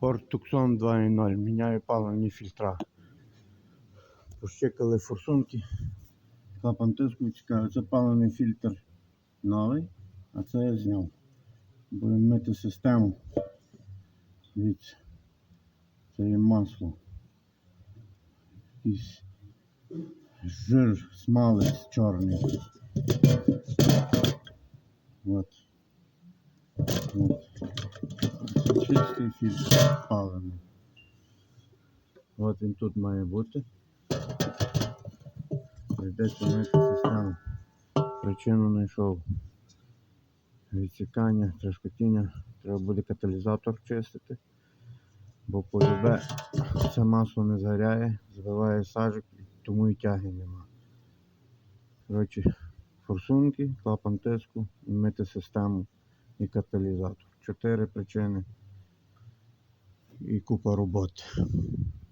Ford Tucson 2.0. Міняю паливні фільтра. Пощекали форсунки. Клапан тиску цікавий. Це паливний фільтр новий, а це я зняв. Будемо мити систему. Дивіться. Це масло. Якийсь жир, смалець чорний. От. От. Чистий фільтр паливний. От він тут має бути. Прийдеться мити систему. Причину знайшов. Відсікання, трешкотіння. Треба буде каталізатор чистити. Бо полюбе це масло не згоряє, збиває сажик, тому і тяги нема. Коротше, форсунки, клапан тиску, мити систему і каталізатор. Чотири причини і купа роботи.